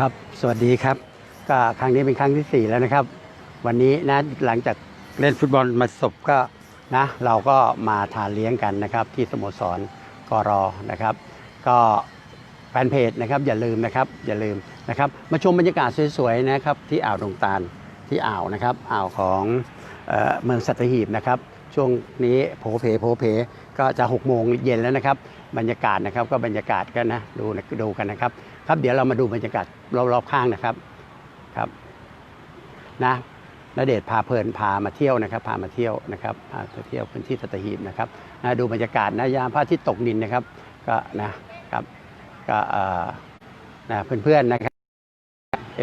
ครับ สวัสดีครับ ก็ครั้งนี้เป็นครั้งที่ 4 แล้วนะครับ วันนี้นะหลังจากเล่นฟุตบอลมาจบก็นะเราก็มาทานเลี้ยงกันนะครับ ที่สโมสรกรอนะครับ ก็แฟนเพจนะครับอย่าลืมนะครับอย่าลืมนะครับ มาชมบรรยากาศสวยๆนะครับที่อ่าวดงตาลที่อ่าวนะครับอ่าวของเออเมืองสัตหีบนะครับ ช่วงนี้โผเพโผเพ ก็จะ6โมงเย็นแล้วนะครับ บรรยากาศนะครับก็บรรยากาศกันนะดูนะดูกันนะครับ ครับเดี๋ยวเรามาดูบรรยากาศรอบๆข้างนะครับครับนะณเดชพาเพลินพามาเที่ยวนะครับ พามาเที่ยวนะครับพามาเที่ยวพื้นที่สัตหีบนะครับนะดูบรรยากาศนะยามพระอาทิตย์ตกดินนะครับ ก็นะครับก็เอ่อนะเพื่อนๆนะครับ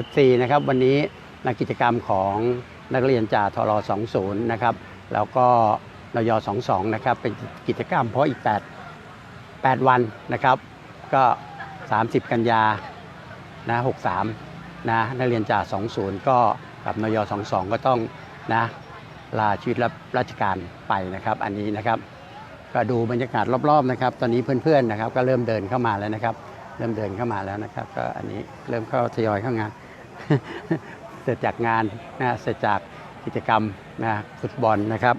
FC นะครับวันนี้นักกิจกรรมของนักเรียนจ่าทร20 นะครับ แล้วก็ นย22 นะครับ เป็นกิจกรรมเพราะอีก 8 8 วันนะครับ ก็ 30 กันยานะ63 นะนักเรียนจ่า 20 ก็กับนย22 ก็ต้องนะลาชีวิตรับราชการไปนะครับ อันนี้นะครับก็ดูบรรยากาศรอบๆนะครับ ตอนนี้เพื่อนๆนะครับ ก็เริ่มเดินเข้ามาแล้วนะครับ เริ่มเดินเข้ามาแล้วนะครับ ก็อันนี้เริ่มเข้าทยอยเข้างาน เสร็จจากงานนะเสร็จจากกิจกรรมนะฟุตบอลนะครับ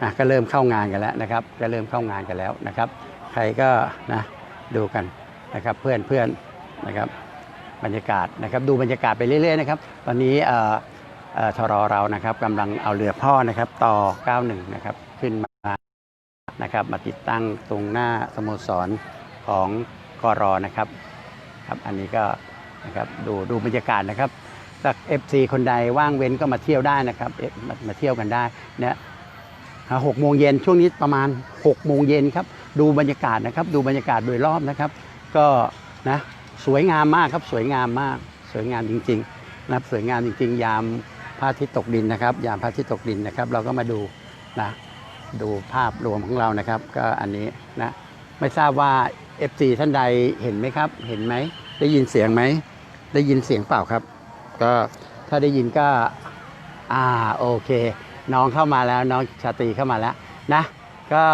อะก็เริ่มเข้างานกันแล้วนะครับ ก็เริ่มเข้างานกันแล้วนะครับ ใครก็นะดูกันนะครับเพื่อนเพื่อนนะครับบรรยากาศนะครับดูบรรยากาศไปเรื่อยๆนะครับตอนนี้เอ่อเอ่อทรเรานะครับกำลังเอาเรือพ่อนะครับต่อ 91 นะครับขึ้นมานะครับมาติดตั้งตรงหน้าสโมสรของกรอนะครับครับอันนี้ก็นะครับดูดูบรรยากาศนะครับสัก FC คนใดว่างเว้นก็มาเที่ยวได้นะครับเอ๊ะมามาเที่ยวกันได้เนี่ย หกโมงเย็นช่วงนี้ประมาณ6โมงเย็นครับดูบรรยากาศนะครับ ดูบรรยากาศโดยรอบนะครับ ก็นะสวยงามมากครับสวยงามมาก สวยงามจริงๆนะครับสวยงามจริง ๆ ยามพระอาทิตย์ตกดินนะครับ ยามพระอาทิตย์ตกดินนะครับ เราก็มาดูนะดูภาพรวมของเรานะครับ ก็อันนี้นะไม่ทราบว่า FC ท่านใดเห็นไหมครับ เห็นไหมได้ยินเสียงไหมได้ยินเสียงเปล่าครับ ก็ถ้าได้ยินก็อ่าโอเค น้องเข้ามาแล้วน้องชาตรีเข้ามาแล้วนะก็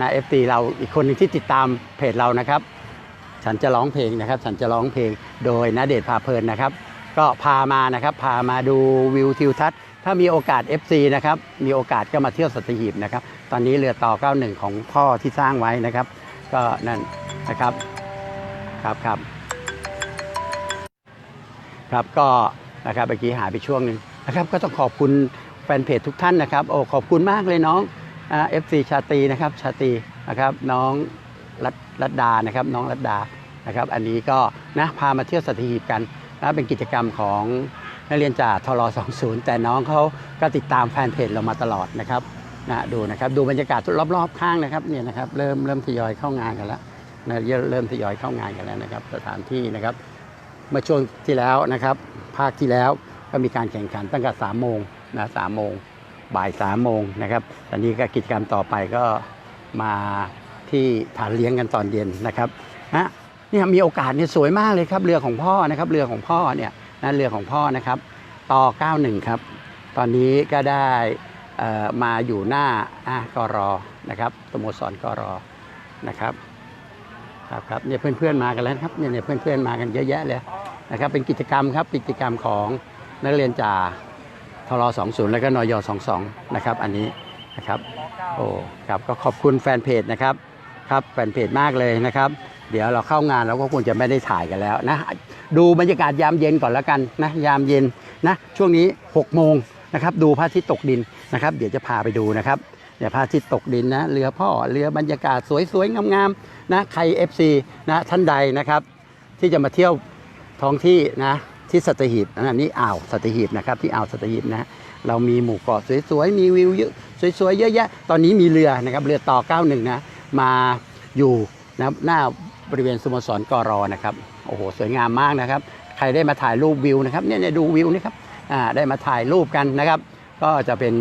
นะเอฟตีเราอีกคนหนึ่งที่ติดตามเพจเรานะครับ ฉันจะร้องเพลงนะครับ ฉันจะร้องเพลงโดยนาเดชพาเพลินนะครับ ก็พามานะครับ พามาดูวิวทิวทัศน์ถ้ามีโอกาส FC นะครับมีโอกาสก็มาเที่ยวสัตหีบนะครับ ตอนนี้เรือต่อ 91 ของพ่อที่สร้างไว้นะครับ ก็นั่นนะครับครับครับครับก็นะครับเมื่อกี้หายไปช่วงหนึ่งนะครับ ก็ต้องขอบคุณ ฟนเพจทุกท่านนะครับโอ้ขอบคุณมากเลยน้องเอฟซีชาตีนะครับชาตีนะครับน้องรัตรัตดานะครับน้องรัตดานะครับ อันนี้ก็นะพามาเที่ยวสัตหีบกันนะเป็นกิจกรรมของนักเรียนจากทร20 แต่น้องเขาก็ติดตามแฟนเพจเรามาตลอดนะครับนะดูนะครับดูบรรยากาศรอบๆข้างนะครับเนี่ยนะครับเริ่มเริ่มทยอยเข้างานกันแล้วนะเริ่มทยอยเข้างานกันแล้วนะครับ สถานที่นะครับเมื่อช่วงที่แล้วนะครับ ภาคที่แล้วก็มีการแข่งขันตั้งแต่สามโมง นะสามโมงบ่ายสามโมงนะครับตอนนี้ก็กิจกรรมต่อไปก็มาที่ฐานเลี้ยงกันตอนเย็นนะครับนะเนี่ยมีโอกาสเนี่ยสวยมากเลยครับเรือของพ่อนะครับเรือของพ่อเนี่ยนะเรือของพ่อนะครับต่อ 91 ครับ ตอนนี้ก็ได้มาอยู่หน้าอะกรอนะครับสโมสรกรอนะครับครับครับเนี่ยเพื่อนๆมากันแล้วครับเนี่ยเนี่ยเพื่อนๆมากันเยอะแยะเลยนะครับเป็นกิจกรรมครับกิจกรรมของนักเรียนจ่า ทร20 แล้วก็นย22 นะครับ อันนี้นะครับโอ้ครับก็ขอบคุณแฟนเพจนะครับครับแฟนเพจมากเลยนะครับ เดี๋ยวเราเข้างานเราก็คงจะไม่ได้ถ่ายกันแล้วนะดูบรรยากาศยามเย็นก่อนแล้วกันนะยามเย็นนะช่วงนี้ 6 โมงนะครับดูพระอาทิตย์ตกดินนะครับ เดี๋ยวจะพาไปดูนะครับเนี่ยวพระอาทิตย์ตกดินนะเรือพ่อเรือบรรยากาศสวยๆงามๆนะใคร FC นะท่านใดนะครับ ที่จะมาเที่ยวท้องที่นะ ที่สัตหีบอันนี้อ่าวสัตหีบนะครับที่อ่าวสัตหีบนะเรามีหมู่เกาะสวยๆมีวิวเยอะสวยๆเยอะแยะตอนนี้มีเรือนะครับเรือต่อ 91 นะมาอยู่นะหน้าบริเวณสโมสรกรอนะครับโอ้โหสวยงามมากนะครับ ใครได้มาถ่ายรูปวิวนะครับเนี่ยดูวิวนี่ครับอ่าได้มาถ่ายรูปกันนะครับ ก็จะเป็น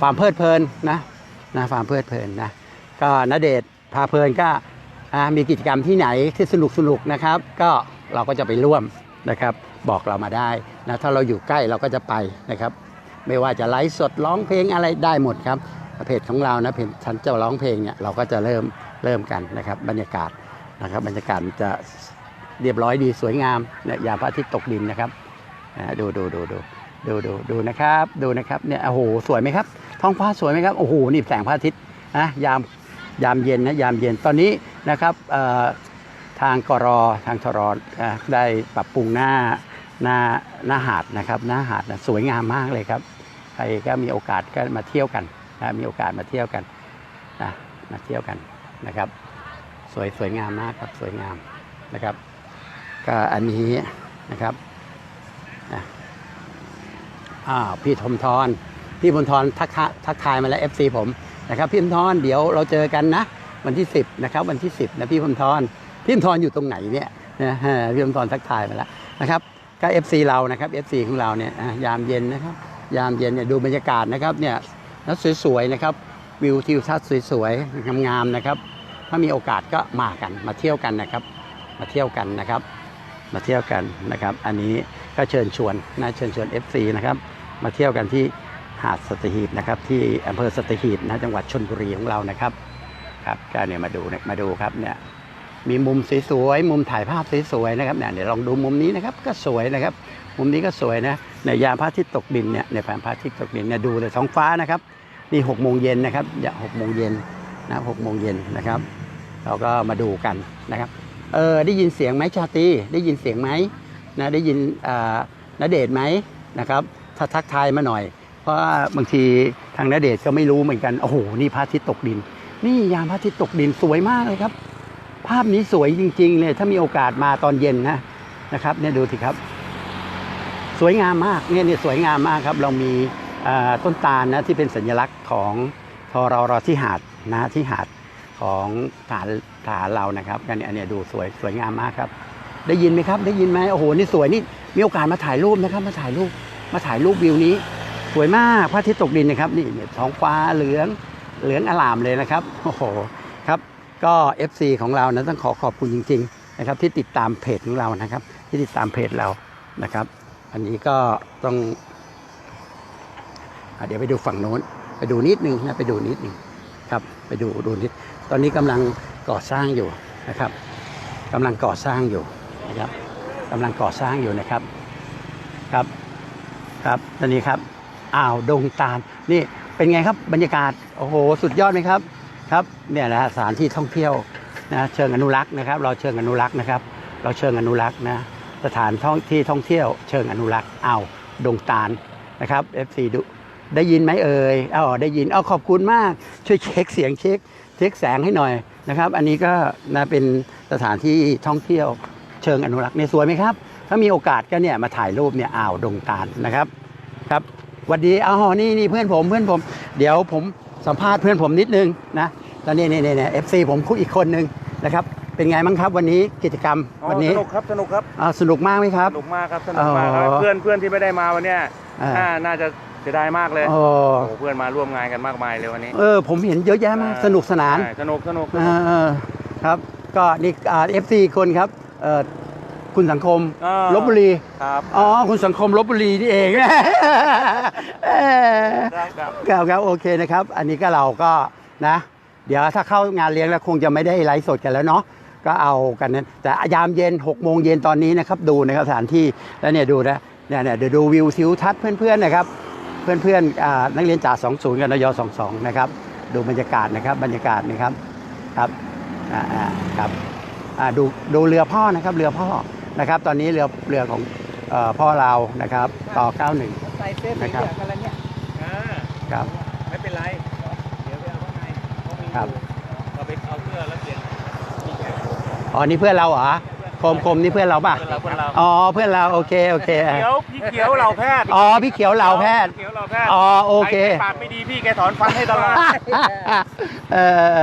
ฟาร์มเพลิดเพลินนะนะฟาร์มเพลิดเพลินนะก็นเดชพาเพลินก็อ่ามีกิจกรรมที่ไหนที่สนุกสนุกนะครับ ก็เราก็จะไปร่วม นะครับ บอกเรามาได้นะถ้าเราอยู่ใกล้เราก็จะไปนะครับ ไม่ว่าจะไลฟ์สดร้องเพลงอะไรได้หมดครับเพจของเรานะเพจฉันจะร้องเพลงเนี่ยเราก็จะเริ่มเริ่มกันนะครับ บรรยากาศนะครับ บรรยากาศจะเรียบร้อยดีสวยงามเนี่ยยามพระอาทิตย์ตกดินนะครับอ่าดูดูดูดูดูดูดูนะครับดูนะครับเนี่ยโอ้โหสวยไหมครับ ท้องฟ้าสวยไหมครับโอ้โหนี่แสงพระอาทิตย์นะยามยามเย็นนะยามเย็นตอนนี้นะครับเอ่อ ทางกรอทางทรอได้ปรับปรุงหน้าหน้าหน้าหาดนะครับหน้าหาดนะสวยงามมากเลยครับใครก็มีโอกาสก็มาเที่ยวกันนะมีโอกาสมาเที่ยวกันนะมาเที่ยวกันนะครับ สวยสวยงามมากครับสวยงามนะครับ ก็อันนี้นะครับอ่าวพี่ธมทรพี่พลทรทักทักทายมาแล้ว FC ผมนะครับพี่พลทรเดี๋ยวเราเจอกันนะ วันที่ 10นะครับวันที่ 10นะพี่พลทร พี่พลทรอยู่ตรงไหนเนี่ยนะฮะพี่พลทรทักทายมาแล้วนะครับก็ FC เรานะครับ FC ของเราเนี่ยยามเย็นนะครับ ยามเย็นเนี่ยดูบรรยากาศนะครับเนี่ยแล้วสวยๆนะครับวิวทิวทัศน์สวยๆงามๆนะครับ ถ้ามีโอกาสก็มากันมาเที่ยวกันนะครับ มาเที่ยวกันนะครับ มาเที่ยวกันนะครับ อันนี้ก็เชิญชวนนะเชิญชวน FC นะครับ มาเที่ยวกันที่หาดสตหีบนะครับ ที่อำเภอสตหีบนะจังหวัดชนบุรีของเรานะครับ ครับก็เนี่ยมาดูเนี่ยมาดูครับเนี่ย มีมุมสวยๆมุมถ่ายภาพสวยๆนะครับเนี่ยเดี๋ยวลองดูมุมนี้นะครับก็สวยนะครับ มุมนี้ก็สวยนะในยามพระอาทิตย์ตกดินเนี่ยในแผนพระอาทิตย์ตกดินเนี่ยดูเลยท้องฟ้านะครับนี่หกโมงเย็นนะครับอย่าหกโมงเย็นนะหกโมงเย็นนะครับ เราก็มาดูกันนะครับเออได้ยินเสียงไหมชาตรีได้ยินเสียงไหมนะได้ยินอ่าณเดชไหมนะครับถ้าทักทายมาหน่อย เพราะว่าบางทีทางณเดชก็ไม่รู้เหมือนกันโอ้โหนี่พระอาทิตย์ตกดิน นี่ยามพระอาทิตย์ตกดินสวยมากเลยครับ ภาพนี้สวยจริงๆเลยถ้ามีโอกาสมาตอนเย็นนะนะครับเนี่ยดูสิครับ สวยงามมากเนี่ยเนี่ยสวยงามมากครับ เรามีต้นตาลนะที่เป็นสัญลักษณ์ของทรรที่หาดนะที่หาดของฐานฐานเรานะครับกันเนี่ยอันเนี้ยดูสวยสวยงามมากครับ ได้ยินไหมครับ ได้ยินไหมโอ้โหนี่สวยนี่มีโอกาสมาถ่ายรูปนะครับ มาถ่ายรูปมาถ่ายรูปวิวนี้ สวยมากพระอาทิตย์ตกดินนะครับ นี่เนี่ยท้องฟ้าเหลืองเหลืองอลามเลยนะครับโอ้โหครับ ก็ FC ของเรานะต้องขอขอบคุณจริง ๆ นะครับ ที่ติดตามเพจของเรานะครับ ที่ติดตามเพจเรานะครับ อันนี้ก็ต้องอเดี๋ยวไปดูฝั่งโน้น ไปดูนิดนึงนะไปดูนิดนึงครับ ไปดูดูนิด ตอนนี้กำลังก่อสร้างอยู่นะครับกำลังก่อสร้างอยู่นะครับกำลังก่อสร้างอยู่นะครับครับครับตอนนี้ครับอ่าวดงตาลนี่เป็นไงครับบรรยากาศโอ้โหสุดยอดไหมครับ ครับเนี่ยนะสถานที่ท่องเที่ยวนะเชิงอนุรักษ์นะครับ เราเชิงอนุรักษ์นะครับ เราเชิงอนุรักษ์นะสถานท่องที่ท่องเที่ยวเชิงอนุรักษ์อ่าวดงตาลนะครับ FC ดูได้ยินไหมเอ่ยอ๋อได้ยินอ๋อขอบคุณมาก ช่วยเช็คเสียงเช็คเช็คแสงให้หน่อยนะครับ อันนี้ก็นะเป็นสถานที่ท่องเที่ยวเชิงอนุรักษ์เนี่ยสวยไหมครับ ถ้ามีโอกาสก็เนี่ยมาถ่ายรูปเนี่ยอ่าวดงตาลนะครับครับวันดีอ้าวนี่นี่เพื่อนผมเพื่อนผม เดี๋ยวผม สัมภาษณ์เพื่อนผมนิดนึงนะแล้วนี่นี่นี่เอฟซีผมคู่อีกคนนึงนะครับเป็นไงบ้างครับวันนี้กิจกรรมอ๋อวันนี้สนุกครับสนุกครับอ่าสนุกมากไหมครับสนุกมากครับสนุกมากครับอ๋อเพื่อนเพื่อนที่ไม่ได้มาวันเนี้ยอ่าน่าน่าจะเสียดายมากเลยโอ้โอ้โหเพื่อนมาร่วมงานกันมากมายเลยวันนี้เออผมเห็นเยอะแยะมากอ่าสนุกสนานใช่สนุกสนุกสเอนุกอเออครับก็นี่เอฟซีคนครับเออ คุณสังคมอ่า ลบบุรี ครับอ๋อ คุณสังคมลบบุรีนี่เองเออครับครับ ครับครับโอเคนะครับ อันนี้ก็เราก็นะ เดี๋ยวถ้าเข้างานเลี้ยงแล้วคงจะไม่ได้ไลฟ์สดกันแล้วเนาะก็เอากันนั้นแต่ยามเย็น6กโมงเย็นตอนนี้นะครับ ดูนะครับสถานที่แล้วเนี่ยดูนะเนี่ยเนี่ยเดี๋ยวดูวิวทิวทัศน์เพื่อนๆนะครับ เพื่อนๆอ่านักเรียนจ่า20 กับนย22 นะครับ ดูบรรยากาศนะครับ บรรยากาศนะครับครับอ่าอ่าครับอ่าดูดูเรือพ่อนะครับ เรือพ่อ นะครับ ตอนนี้เรือเรือของเอ่อพ่อเรานะครับ ต่อ 91 ใส่เสื้อสีนะครับเหลืองกันแล้วเนี่ยอ่าครับ ไม่เป็นไร เดี๋ยวไปเอาข้างในเขามีครับ เราไปเอาเสื้อแล้วเปลี่ยนอ๋อนี่เพื่อนเราเหรอค มคมนี่เพื่อนเราป่ะเพื่อนเราเพื่อนเราอ๋อเพื่อนเราโอเคโอเคเขียวพี่เขียวเราแพทย์อ๋อพี่เขียวเหล่าแพทย์เขียวเราแพทย์อ๋อโอเคใครปากไม่ดีพี่แกถอนฟันให้ตลอดเอ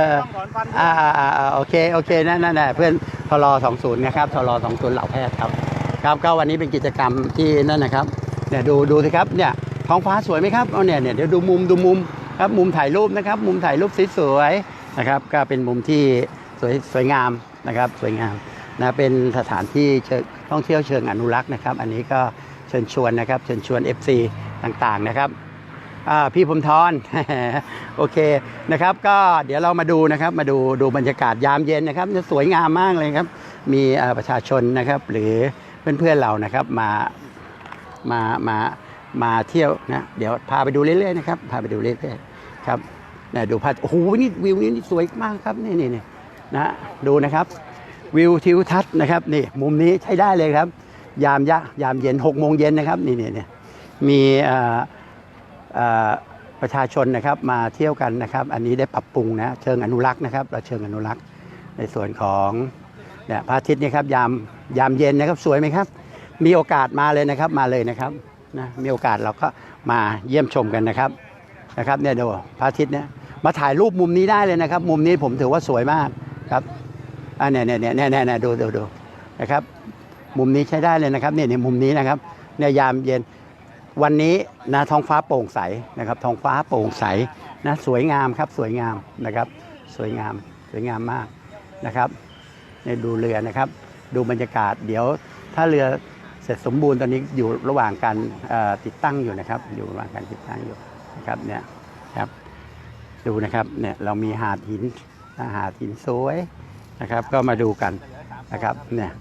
อต้องถอนฟันอ่าอ่าอ่าอ่าโอเคโอเคนั่นนั่นแหละเพื่อนทรสองศูนย์นะครับทรสองศูนย์เหล่าแพทย์ครับครับก็วันนี้เป็นกิจกรรมที่นั่นนะครับเนี่ยดูดูสิครับเนี่ยท้องฟ้าสวยไหมครับเอาเนี่ยเนี่ยเดี๋ยวดูมุมดูมุมครับมุมถ่ายรูปนะครับ มุมถ่ายรูปสวยๆนะครับ ก็เป็นมุมที่สวยสวยงามนะครับ สวยงาม นะเป็นสถานที่เชิงท่องเที่ยวเชิงอนุรักษ์นะครับ อันนี้ก็เชิญชวนนะครับ เชิญชวน FC ต่างๆนะครับพี่พมทรโอเคนะครับก็เดี๋ยวเรามาดูนะครับมาดูดูบรรยากาศยามเย็นนะครับจะสวยงามมากเลยครับ มีประชาชนนะครับ หรือเพื่อนๆเรานะครับมามามามาเที่ยวนะเดี๋ยวพาไปดูเรื่อยๆนะครับพาไปดูเรื่อยๆครับนี่ดูพาโอ้โหนี่วิวนี่สวยมากครับนี่นี่นี่นะดูนะครับ วิวทิวทัศน์นะครับนี่มุมนี้ใช้ได้เลยครับ ยามยะยามเย็น6โมงเย็นนะครับนี่นี่นี่มีประชาชนนะครับมาเที่ยวกันนะครับ อันนี้ได้ปรับปรุงนะเชิงอนุรักษ์นะครับเราเชิงอนุรักษ์ในส่วนของเนี่ยพระอาทิตย์นี่ครับยามยามเย็นนะครับสวยไหมครับ มีโอกาสมาเลยนะครับมาเลยนะครับนะมีโอกาสเราก็มาเยี่ยมชมกันนะครับนะครับเนี่ยดูพระอาทิตย์เนี่ยมาถ่ายรูปมุมนี้ได้เลยนะครับ มุมนี้ผมถือว่าสวยมากครับ อ่าเนี่ยเนี่ยเนี่ยเนี่ยเนี่ยดูดูดูนะครับ มุมนี้ใช้ได้เลยนะครับเนี่ยในมุมนี้นะครับเนี่ยยามเย็นวันนี้นะท้องฟ้าโปร่งใสนะครับ ท้องฟ้าโปร่งใสนะสวยงามครับสวยงามนะครับ สวยงามสวยงามมากนะครับเนี่ยดูเรือนะครับ ดูบรรยากาศ เดี๋ยวถ้าเรือเสร็จสมบูรณ์ตอนนี้อยู่ระหว่างการติดตั้งอยู่นะครับ อยู่ระหว่างการติดตั้งอยู่นะครับเนี่ยครับดูนะครับเนี่ยเรามีหาดหินหาดหินสวย นะครับก็มาดูกันนะครับเนี่ย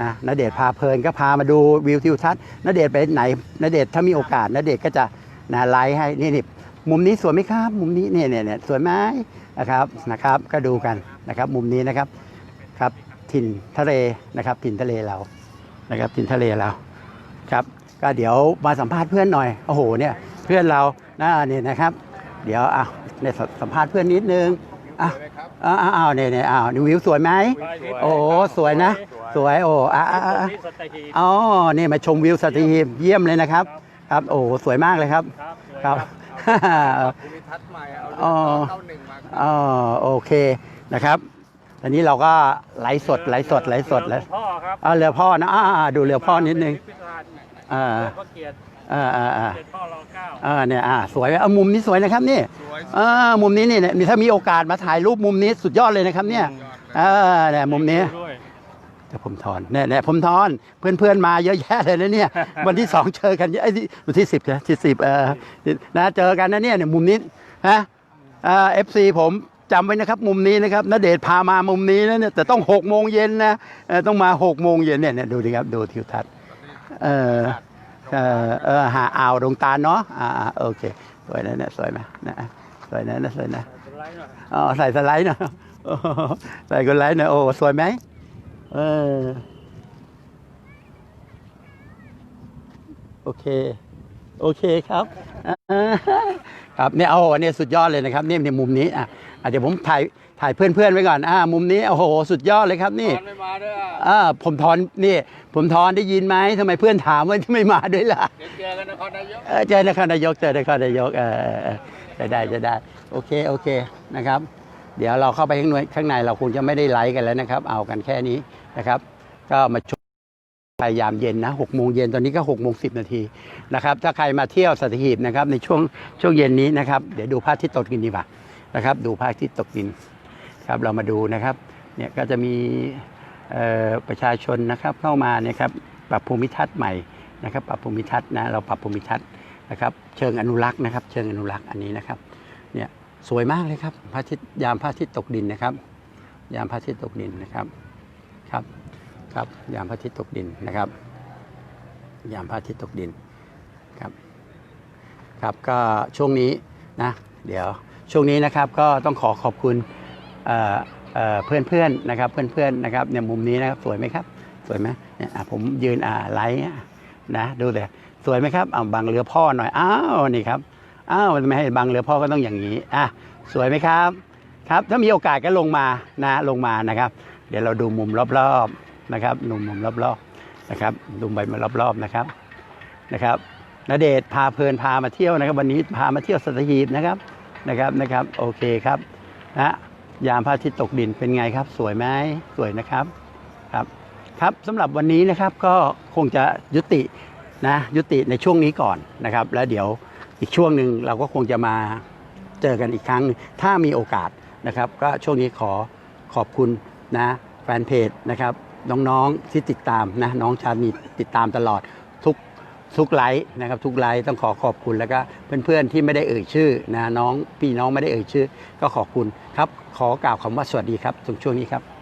นะณเดชพาเพลินก็พามาดูวิวทิวทัศน์ณเดชไปไหนณเดชถ้ามีโอกาสณเดชก็จะนะไลฟ์ให้นี่นี่มุมนี้สวยไหมครับ มุมนี้เนี่ยเนี่ยเนี่ยสวยไหมนะครับนะครับก็ดูกันนะครับมุมนี้นะครับครับถิ่นทะเลนะครับถิ่นทะเลเรานะครับถิ่นทะเลเราครับก็เดี๋ยวมาสัมภาษณ์เพื่อนหน่อยโอ้โหเนี่ยเพื่อนเรานะเนี่ยนะครับ เดี๋ยวอะเนี่ยสัมภาษณ์เพื่อนนิดนึงอะ อ้าวอ้าวเนี่ยเนี่ยอ้าวนี่วิวสวยไหมโอ้สวยนะ สวยโอ้อะอะอะอะที่สตหีบอ๋อนี่มาชมวิวสตรีเยี่ยมเลยนะครับ ครับโอ้สวยมากเลยครับ ครับครับภูมิทัศน์ใหม่เอาอ๋อเก้าหนึ่งมาอ๋อโอเคนะครับตอนนี้เราก็ไลฟ์สดไลฟ์สดไลฟ์สดแล้วพ่อครับอ่าเรือพ่อนะอ่าอ่าดูเรือพ่อนิดนึงพิพิธภัณฑ์อ่าพระเกียรติ อ่าอ่าอ่าเกียรติพ่อรอเก้าอ่าเนี่ยอ่าสวยเอามุมนี้สวยนะครับนี่สวยอ่ามุมนี้นี่เนี่ยถ้ามีโอกาสมาถ่ายรูปมุมนี้สุดยอดเลยนะครับเนี่ยอ่าเนี่ยมุมนี้ด้วยเดี๋ยวผมทอนเนี่ยเนี่ยผมทอนเพื่อนเพื่อนๆมาเยอะแยะเลยนะเนี่ย วันที่สองเจอกันเยอะไอ้ที่วันที่สิบนะที่สิบเออนะเจอกันนะเนี่ยเนี่ยมุมนี้นะเอฟซีผมจำไว้นะครับมุมนี้นะครับนเดชน์พามามุมนี้นะเนี่ยแต่ต้องหกโมงเย็นนะเออต้องมาหกโมงเย็นเนี่ยเนี่ยดูดิครับดูทิวทัศน์เออ เออเออหาอ่าวดงตาลเนาะอ่าโอเคสวยนะเนี่ยสวยไหมนะสวยนะนะสวยนะอ๋อใส่สไลด์หนะใส่กนไลด์หนะโอ้สวยไหมเออโอเค โอเคครับ ครับเนี่ยโอ้โหเนี่ยสุดยอดเลยนะครับเนี่ยในมุมนี้อะอะเดี๋ยวผมถ่ายถ่ายเพื่อนๆไว้ก่อนอ่ามุมนี้โอ้โหสุดยอดเลยครับนี่ตอนไม่มาด้วยอะอ่าผมทอนนี่ ผมทอนได้ยินไหมทำไมเพื่อนถามว่าไม่มาด้วยล่ะ เดี๋ยวเจอกันนครนายก เออเจอนครนายกเจอนครนายกเออเออเออจะได้จะได้ โอเคโอเคนะครับ เดี๋ยวเราเข้าไปข้างในข้างในเราคงจะไม่ได้ไลฟ์กันแล้วนะครับ เอากันแค่นี้นะครับ ก็มาชม พยายามเย็นนะหกโมงเย็นตอนนี้ก็หกโมงสิบนาทีนะครับ ถ้าใครมาเที่ยวสัตหีบนะครับในช่วงช่วงเย็นนี้นะครับ เดี๋ยวดูพระอาทิตย์ตกดินดีกว่านะครับ ดูพระอาทิตย์ตกดินครับเรามาดูนะครับเนี่ยก็จะมีประชาชนนะครับเข้ามาเนี่ยครับปรับภูมิทัศน์ใหม่นะครับ ปรับภูมิทัศน์นะเราปรับภูมิทัศน์นะครับ เชิงอนุรักษ์นะครับ เชิงอนุรักษ์อันนี้นะครับเนี่ยสวยมากเลยครับพระอาทิตย์ยามพระอาทิตย์ตกดินนะครับ ยามพระอาทิตย์ตกดินนะครับครับ ครับ ยามพระอาทิตย์ตกดินนะครับ ยามพระอาทิตย์ตกดินครับ ครับก็ช่วงนี้นะเดี๋ยวช่วงนี้นะครับก็ต้องขอขอบคุณเอ่อเอ่อเพื่อนๆนะครับเพื่อนๆนะครับเนี่ยมุมนี้นะครับสวยไหมครับ สวยไหมเนี่ยผมยืนอ่าไลท์อ่นะดูเลยสวยไหมครับเอาบังเรือพ่อหน่อยอ้าวนี่ครับอ้าวไม่ให้บังเรือพ่อก็ต้องอย่างนี้อะสวยไหมครับครับ ถ้ามีโอกาสก็ลงมานะลงมานะครับ เดี๋ยวเราดูมุมรอบๆ นะครับดูมุมรอบๆนะครับดูใบมารอบๆนะครับนะครับณเดชพาเพลินพามาเที่ยวนะครับ วันนี้พามาเที่ยวสัตหีบนะครับนะครับนะครับโอเคครับนะยามพระอาทิตย์ตกดินเป็นไงครับ สวยไหมสวยนะครับครับครับสำหรับวันนี้นะครับก็คงจะยุตินะยุติในช่วงนี้ก่อนนะครับ แล้วเดี๋ยวอีกช่วงหนึ่งเราก็คงจะมาเจอกันอีกครั้ง ถ้ามีโอกาสนะครับ ก็ช่วงนี้ขอขอบคุณนะแฟนเพจนะครับ น้องๆที่ติดตามนะน้องชานีติดตามตลอดทุกทุกไลฟ์นะครับทุกไลฟ์ต้องขอขอบคุณแล้วก็เพื่อนๆที่ไม่ได้เอ่ยชื่อนะน้องพี่น้องไม่ได้เอ่ยชื่อ ก็ขอบคุณครับ ขอกล่าวคำว่าสวัสดีครับถึงช่วงนี้ครับ